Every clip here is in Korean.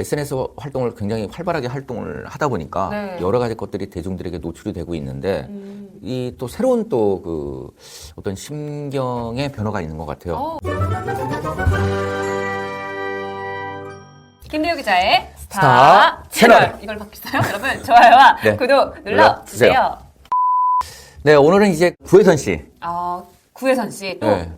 SNS 활동을 굉장히 활발하게 활동을 하다 보니까 네. 여러 가지 것들이 대중들에게 노출이 되고 있는데 음. 이또 새로운 또 그 어떤 심경의 변화가 있는 것 같아요. 어. 김대우 기자의 스타, 스타 채널. 채널. 이걸 바뀌었어요? 여러분 좋아요와 네. 구독 눌러주세요. 네, 오늘은 이제 구혜선 씨. 어, 구혜선 씨 또. 네.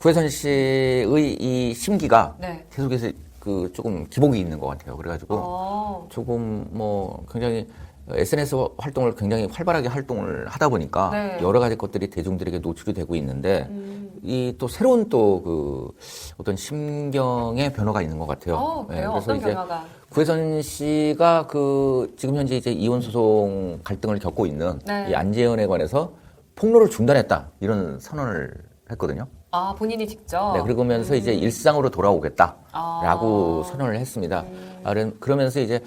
구혜선 씨의 이 심기가 네. 계속해서 그 조금 기복이 있는 것 같아요. 그래가지고 어. 조금 뭐 굉장히 SNS 활동을 굉장히 활발하게 활동을 하다 보니까 네. 여러 가지 것들이 대중들에게 노출이 되고 있는데 음. 이또 새로운 또 그 어떤 심경의 변화가 있는 것 같아요. 어, 네, 그래요? 어떤 변화가? 구혜선 씨가 그 지금 현재 이제 이혼 소송 갈등을 겪고 있는 네. 이 안재현에 관해서 폭로를 중단했다 이런 선언을 했거든요. 아, 본인이 직접. 네, 그러면서 이제 일상으로 돌아오겠다라고 아. 선언을 했습니다. 음. 그러면서 이제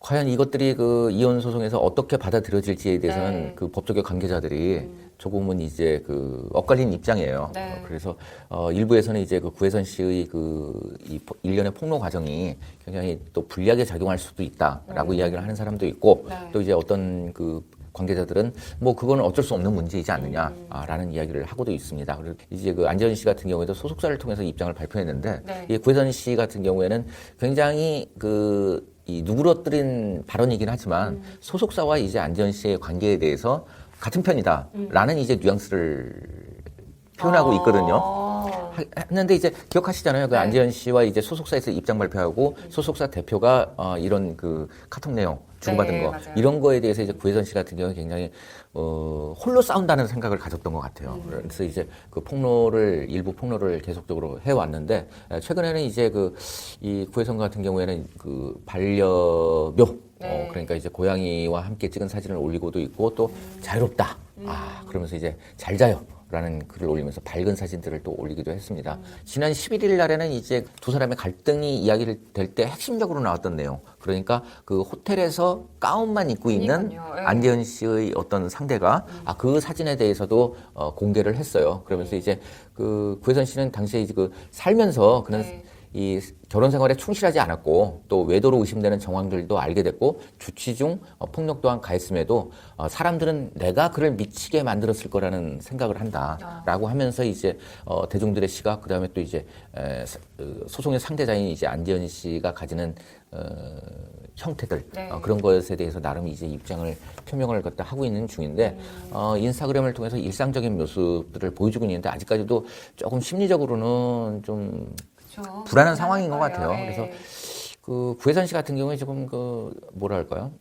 과연 이것들이 그 이혼 소송에서 어떻게 받아들여질지에 대해서는 네. 그 법조계 관계자들이 조금은 이제 그 엇갈린 입장이에요. 네. 어, 그래서 어 일부에서는 이제 그 구혜선 씨의 그이 일련의 폭로 과정이 굉장히 또 불리하게 작용할 수도 있다라고 이야기를 하는 사람도 있고 음. 네. 또 이제 어떤 그 관계자들은 뭐 그거는 어쩔 수 없는 문제이지 음. 않느냐라는 이야기를 하고도 있습니다. 그리고 이제 그 안재현 씨 같은 경우에도 소속사를 통해서 입장을 발표했는데 네. 이 구혜선 씨 같은 경우에는 굉장히 그 이 누그러뜨린 발언이긴 하지만 음. 소속사와 이제 안재현 씨의 관계에 대해서 같은 편이다라는 이제 뉘앙스를 표현하고 있거든요. 어. 하- 했는데 이제 기억하시잖아요. 그 네. 안재현 씨와 이제 소속사에서 입장 발표하고 소속사 대표가 어, 이런 그 카톡 내용 주고받은 네, 거 맞아요. 이런 거에 대해서 이제 구혜선 씨 같은 경우는 굉장히 어, 홀로 싸운다는 생각을 가졌던 것 같아요. 음. 그래서 이제 그 폭로를 일부 폭로를 계속적으로 해왔는데 에, 최근에는 이제 그 이 구혜선 같은 경우에는 그 반려묘 네. 어, 그러니까 이제 고양이와 함께 찍은 사진을 올리고도 있고 또 음. 자유롭다. 아 그러면서 이제 잘 자요. 라는 글을 올리면서 밝은 사진들을 또 올리기도 했습니다. 음. 지난 11일 날에는 이제 두 사람의 갈등이 이야기를 될 때 핵심적으로 나왔던 내용. 그러니까 그 호텔에서 가운만 입고 있는. 예. 안재현 씨의 어떤 상대가 아, 그 사진에 대해서도 어, 공개를 했어요. 그러면서 이제 그 구혜선 씨는 당시에 이제 그 살면서 그는 네. 이 결혼 생활에 충실하지 않았고 또 외도로 의심되는 정황들도 알게 됐고 주치 중 어, 폭력 또한 가했음에도 어, 사람들은 내가 그를 미치게 만들었을 거라는 생각을 한다라고 하면서 이제 어, 대중들의 시각 그다음에 또 이제 그 소송의 상대자인 이제 안재현 씨가 가지는 어, 형태들 네. 어, 그런 것에 대해서 나름 이제 입장을 표명을 갖다 하고 있는 중인데 어, 인스타그램을 통해서 일상적인 모습들을 보여주고 있는데 아직까지도 조금 심리적으로는 좀 그렇죠. 불안한 상황인 것 같아요. 예. 그래서 그 구혜선 씨 같은 경우에 지금 그 뭐랄까요?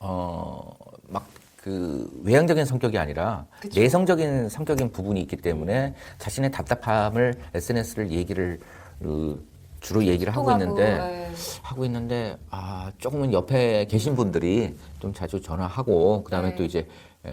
어 막 그 외향적인 성격이 아니라 그쵸. 내성적인 성격인 부분이 있기 때문에 자신의 답답함을 SNS를 얘기를 어, 주로 얘기를 하고 통하고, 있는데 예. 하고 있는데 아 조금은 옆에 계신 분들이 좀 자주 전화하고 그다음에 네. 또 이제 에,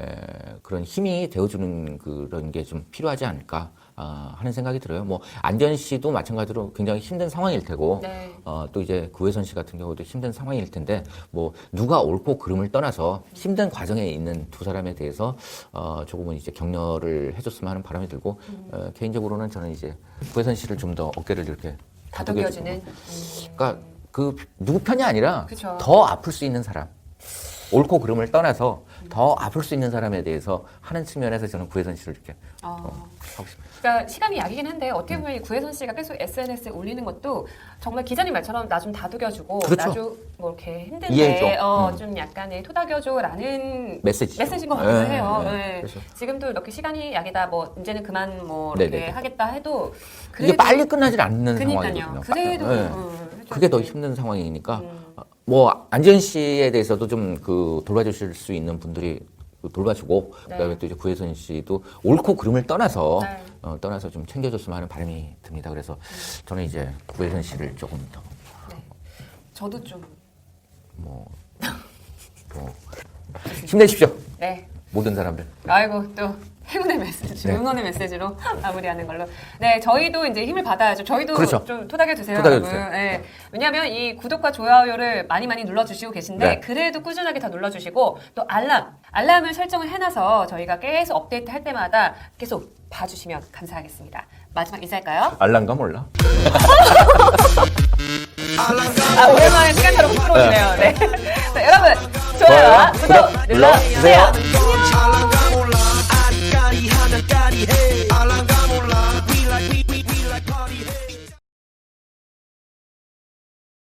그런 힘이 되어주는 그런 게 좀 필요하지 않을까 아, 하는 생각이 들어요. 뭐 안전 씨도 마찬가지로 굉장히 힘든 상황일 테고 네. 어, 또 이제 구혜선 씨 같은 경우도 힘든 상황일 텐데 뭐 누가 옳고 그름을 떠나서 힘든 과정에 있는 두 사람에 대해서 어, 조금은 이제 격려를 해줬으면 하는 바람이 들고 음. 어, 개인적으로는 저는 이제 구혜선 씨를 좀 더 어깨를 이렇게 다독여주는. 그러니까 그 누구 편이 아니라 그쵸. 더 아플 수 있는 사람. 옳고 그름을 떠나서 더 아플 수 있는 사람에 대해서 하는 측면에서 저는 구혜선 씨를 이렇게 어. 어, 하고 싶어요. 그러니까 시간이 약이긴 한데 어떻게 보면 이 구혜선 씨가 계속 SNS에 올리는 것도 정말 기자님 말처럼 나 좀 다독여주고 그렇죠. 나 좀 뭐 이렇게 힘든데 이해해줘. 어, 음. 좀 약간의 토닥여줘라는 메시지. 메시지인 것 같기도 네, 해요. 네. 네. 그래서 지금도 이렇게 시간이 약이다. 뭐 이제는 그만 뭐 이렇게 네네네. 하겠다 해도 이게 빨리 끝나질 않는 그니까요. 상황이거든요. 그래도 네. 음, 해줘야지. 그게 더 힘든 상황이니까 음. 어, 뭐 안전 씨에 대해서도 좀 그 돌봐주실 수 있는 분들이 그 돌봐주고 네. 그다음에 또 이제 구혜선 씨도 옳고 그름을 떠나서 네. 어, 떠나서 좀 챙겨줬으면 하는 바람이 듭니다. 그래서 저는 이제 구혜선 씨를 조금 더 네. 저도 좀 뭐, 뭐 힘내십시오. 네. 모든 사람들. 아이고 또 행운의 메시지, 네. 응원의 메시지로 마무리하는 걸로. 네, 저희도 이제 힘을 받아야죠. 저희도 그렇죠. 좀 토닥여 주세요, 토닥여 여러분. 주세요. 네. 왜냐하면 이 구독과 좋아요를 많이 많이 눌러주시고 계신데 네. 그래도 꾸준하게 다 눌러주시고 또 알람, 알람을 설정을 해놔서 저희가 계속 업데이트 할 때마다 계속 봐주시면 감사하겠습니다. 마지막 인사할까요? 알란가 몰라. 아, 오랜만에 시간처럼 부끄러우시네요. 네. 자, 여러분, 좋아요와 좋아요, 구독. 눌러주세요.